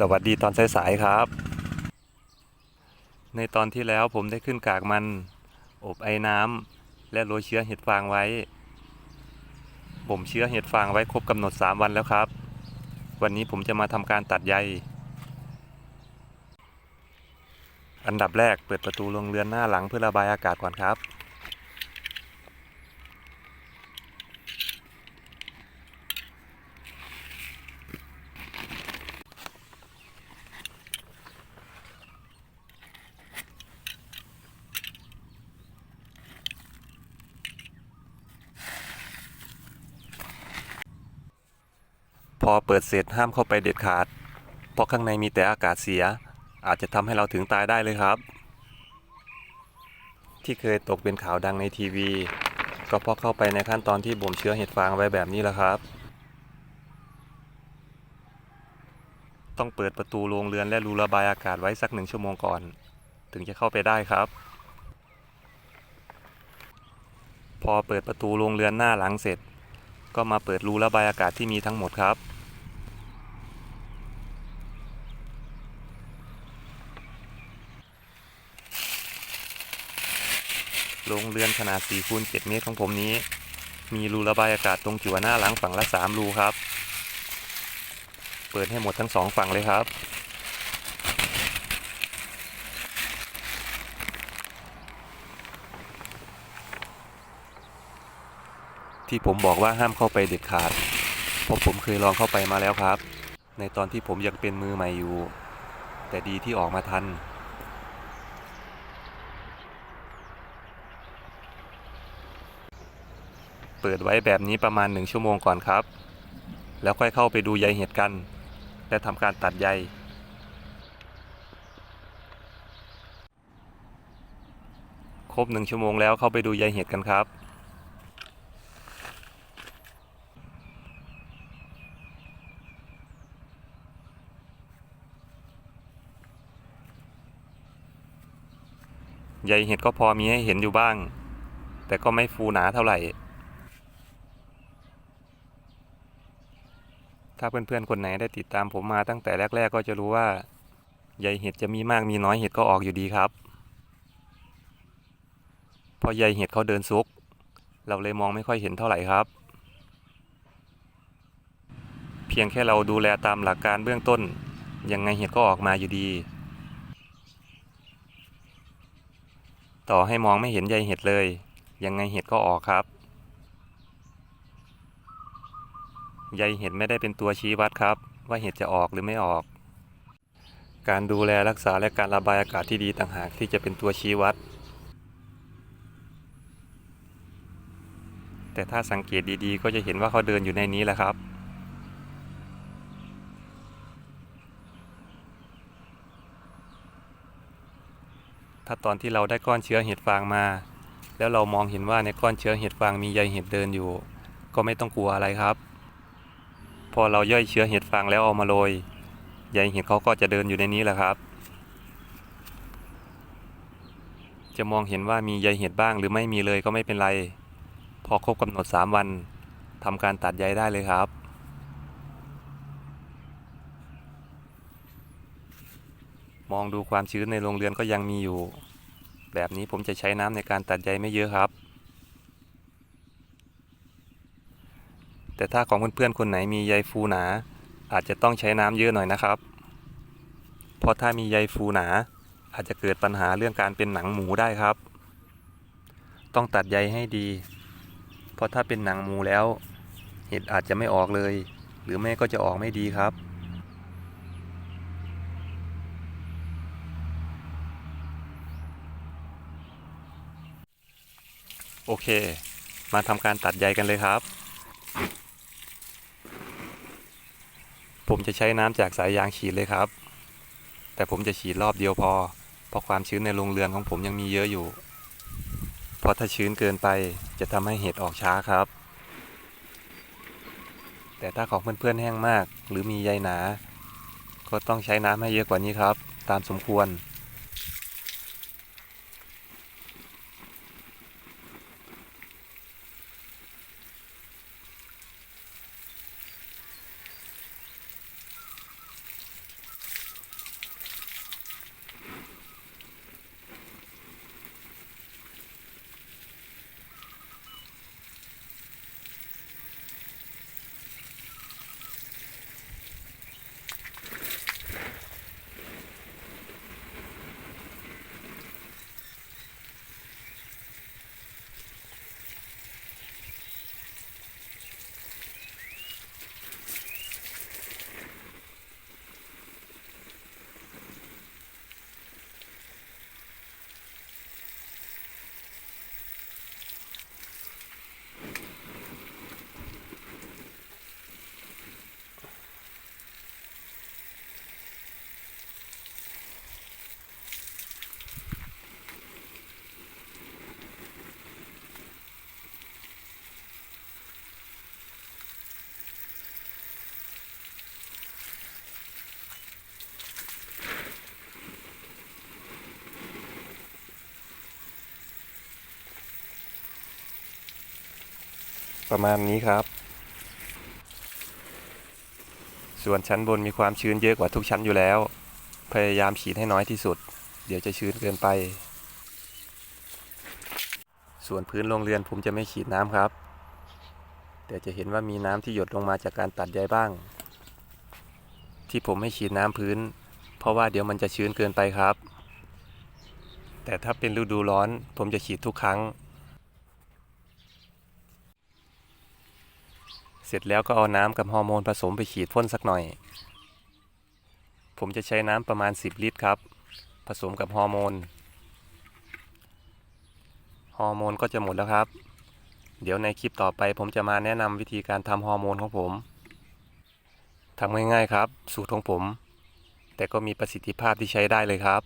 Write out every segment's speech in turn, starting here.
สวัสดีตอนสายๆครับ ในตอนที่แล้วผมได้ขึ้นกากมัน อบไอ้น้ำและโรยเชื้อเห็ดฟางไว้ ผมเชื้อเห็ดฟางไว้ครบกำหนด 3 วันแล้วครับ วันนี้ผมจะมาทำการตัดใย อันดับแรกเปิดประตูโรงเรือนหน้าหลังเพื่อระบายอากาศก่อนครับ พอเปิดเสร็จห้ามเข้าไปเด็ดขาด เพราะข้างในมีแต่อากาศเสีย อาจจะทำให้เราถึงตายได้เลยครับ ที่เคยตกเป็นข่าวดังในทีวี ก็เพราะเข้าไปในขั้นตอนที่บ่มเชื้อเห็ดฟางไว้แบบนี้แหละครับ ต้องเปิดประตูโรงเรือนและรูระบายอากาศไว้สักหนึ่งชั่วโมงก่อน ถึงจะเข้าไปได้ครับพอเปิดประตูโรงเรือนหน้าหลังเสร็จ ก็มาเปิดรูระบายอากาศที่มีทั้งหมดครับ โรงเรือนขนาด4คูณ7เมตรของผมนี้ มีรูระบายอากาศตรงจั่วหน้าหลังฝั่งละ3รูครับ เปิดให้หมดทั้งสองฝั่งเลยครับที่ผมบอกว่าห้ามเข้าไปเด็ดขาด เพราะผมเคยลองเข้าไปมาแล้วครับ ในตอนที่ผมยังเป็นมือใหม่อยู่ แต่ดีที่ออกมาทัน เปิดไว้แบบนี้ประมาณหนึ่งชั่วโมงก่อนครับ แล้วค่อยเข้าไปดูใยเห็ดกัน และทำการตัดใย ครบหนึ่งชั่วโมงแล้วเข้าไปดูใยเห็ดกันครับ ใยเห็ดก็พอมีให้เห็นอยู่บ้างแต่ก็ไม่ฟูหนาเท่าไหร่ ถ้าเพื่อนๆคนไหนได้ติดตามผมมาตั้งแต่แรก ๆ ก็จะรู้ว่าใยเห็ดจะมีมากมีน้อยเห็ดก็ออกอยู่ดีครับเพราะใยเห็ดเขาเดินซุก เราเลยมองไม่ค่อยเห็นเท่าไหร่ครับ เพียงแค่เราดูแลตามหลักการเบื้องต้น ยังไงเห็ดก็ออกมาอยู่ดี ต่อให้มองไม่เห็นใยเห็ดเลย ยังไงเห็ดก็ออกครับ ใยเห็ดไม่ได้เป็นตัวชี้วัดครับ ว่าเห็ดจะออกหรือไม่ออก การดูแลรักษาและการระบายอากาศที่ดีต่างหากที่จะเป็นตัวชี้วัด แต่ถ้าสังเกตดีๆ ก็จะเห็นว่าเขาเดินอยู่ในนี้แหละครับถ้าตอนที่เราได้ก้อนเชื้อเห็ดฟางมา แล้วเรามองเห็นว่าในก้อนเชื้อเห็ดฟางมีใยเห็ดเดินอยู่ ก็ไม่ต้องกลัวอะไรครับ พอเราย่อยเชื้อเห็ดฟางแล้วเอามาโรยใยเห็ดเขาก็จะเดินอยู่ในนี้แหละครับ จะมองเห็นว่ามีใยเห็ดบ้างหรือไม่มีเลยก็ไม่เป็นไร พอครบกำหนด 3 วันทำการตัดใยได้เลยครับมองดูความชื้นในโรงเรือนก็ยังมีอยู่ แบบนี้ผมจะใช้น้ำในการตัดใยไม่เยอะครับ แต่ถ้าของเพื่อนๆคนไหนมีใยฟูหนา อาจจะต้องใช้น้ำเยอะหน่อยนะครับ เพราะถ้ามีใยฟูหนา อาจจะเกิดปัญหาเรื่องการเป็นหนังหมูได้ครับ ต้องตัดใยให้ดี เพราะถ้าเป็นหนังหมูแล้ว เห็ดอาจจะไม่ออกเลย หรือไม่ก็จะออกไม่ดีครับโอเค มาทำการตัดใยกันเลยครับ ผมจะใช้น้ำจากสายยางฉีดเลยครับ แต่ผมจะฉีดรอบเดียวพอ เพราะความชื้นในโรงเรือนของผมยังมีเยอะอยู่ เพราะถ้าชื้นเกินไปจะทำให้เห็ดออกช้าครับ แต่ถ้าของเพื่อนๆแห้งมากหรือมีใยหนา ก็ต้องใช้น้ำให้เยอะกว่านี้ครับ ตามสมควร ประมาณนี้ครับ ส่วนชั้นบนมีความชื้นเยอะกว่าทุกชั้นอยู่แล้ว พยายามฉีดให้น้อยที่สุด เดี๋ยวจะชื้นเกินไป ส่วนพื้นโรงเรือนผมจะไม่ฉีดน้ำครับ แต่จะเห็นว่ามีน้ำที่หยดลงมาจากการตัดใยบ้าง ที่ผมไม่ฉีดน้ำพื้น เพราะว่าเดี๋ยวมันจะชื้นเกินไปครับ แต่ถ้าเป็นฤดูร้อนผมจะฉีดทุกครั้ง เส ร็จแล้วก็เอาน้ำกับฮอร์โมนผสมไปฉีดพ่นสักหน่อย ผมจะใช้น้ำประมาณ 10 ลิตรครับ ผสมกับฮอร์โมน ฮอร์โมนก็จะหมดแล้วครับ เดี๋ยวในคลิปต่อไปผมจะมาแนะนำวิธีการทำฮอร์โมนของผมทำง่ายๆครับ สูตรของผม แต่ก็มีประสิทธิภาพที่ใช้ได้เลยครับ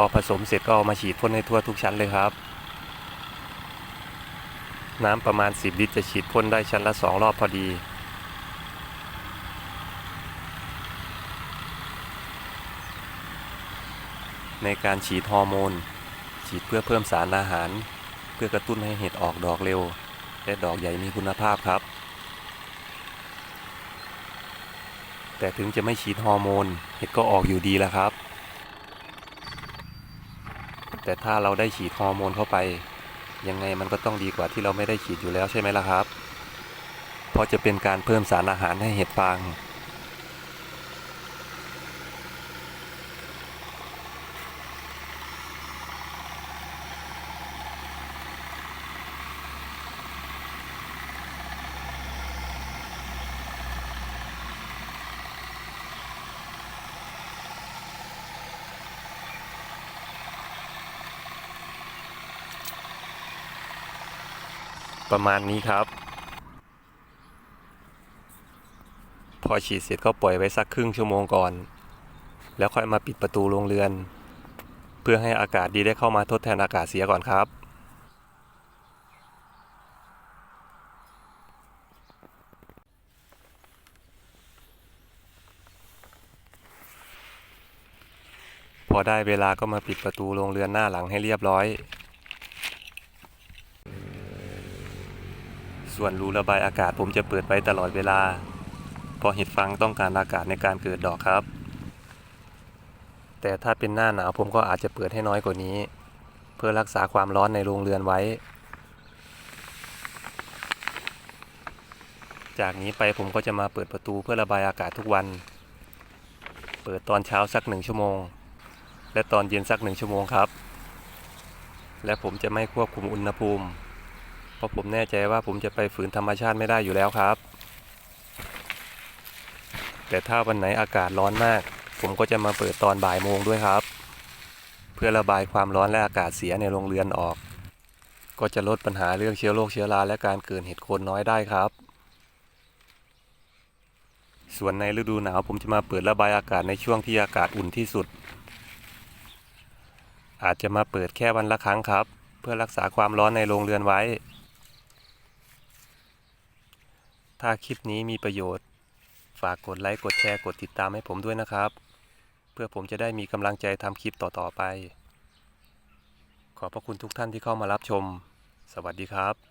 อผสมเสร็จก็เอามาฉีดพ่นให้ทั่วทุกชั้นเลยครับ น้ำประมาณ 10 ลิตรจะฉีดพ่นได้ชั้นละ 2 รอบพอดีในการฉีดฮอร์โมน ฉีดเพื่อเพิ่มสารอาหาร เพื่อกระตุ้นให้เห็ดออกดอกเร็ว และดอกใหญ่มีคุณภาพครับ แต่ถึงจะไม่ฉีดฮอร์โมน เห็ดก็ออกอยู่ดีแล้วครับ แต่ถ้าเราได้ฉีดฮอร์โมนเข้าไป ยังไงมันก็ต้องดีกว่าที่เราไม่ได้ฉีดอยู่แล้วใช่ไหมล่ะครับ เพราะจะเป็นการเพิ่มสารอาหารให้เห็ดฟาง ประมาณนี้ครับ พอฉีดเสร็จก็ปล่อยไว้สักครึ่งชั่วโมงก่อน แล้วค่อยมาปิดประตูโรงเรือน เพื่อให้อากาศดีได้เข้ามาทดแทนอากาศเสียก่อนครับพอได้เวลาก็มาปิดประตูโรงเรือนหน้าหลังให้เรียบร้อย ส่วนรูระบายอากาศผมจะเปิดไว้ตลอดเวลา เพราะเห็ดฟางต้องการอากาศในการเกิดดอกครับ แต่ถ้าเป็นหน้าหนาวผมก็อาจจะเปิดให้น้อยกว่านี้ เพื่อรักษาความร้อนในโรงเรือนไว้ จากนี้ไปผมก็จะมาเปิดประตูเพื่อระบายอากาศทุกวัน เปิดตอนเช้าสักหนึ่งชั่วโมง และตอนเย็นสักหนึ่งชั่วโมงครับ และผมจะไม่ควบคุมอุณหภูมิ เพราะผมแน่ใจว่าผมจะไปฝืนธรรมชาติไม่ได้อยู่แล้วครับ แต่ถ้าวันไหนอากาศร้อนมาก ผมก็จะมาเปิดตอนบ่ายโมงด้วยครับ เพื่อระบายความร้อนและอากาศเสียในโรงเรือนออก ก็จะลดปัญหาเรื่องเชื้อโรคเชื้อราและการเกิดเห็ดโคนน้อยได้ครับส่วนในฤดูหนาวผมจะมาเปิดระบายอากาศในช่วงที่อากาศอุ่นที่สุด อาจจะมาเปิดแค่วันละครั้งครับ เพื่อรักษาความร้อนในโรงเรือนไว้ ถ้าคลิปนี้มีประโยชน์ ฝากกดไลค์ กดแชร์ กดติดตามให้ผมด้วยนะครับ เพื่อผมจะได้มีกำลังใจทำคลิปต่อๆไป ขอบพระคุณทุกท่านที่เข้ามารับชม สวัสดีครับ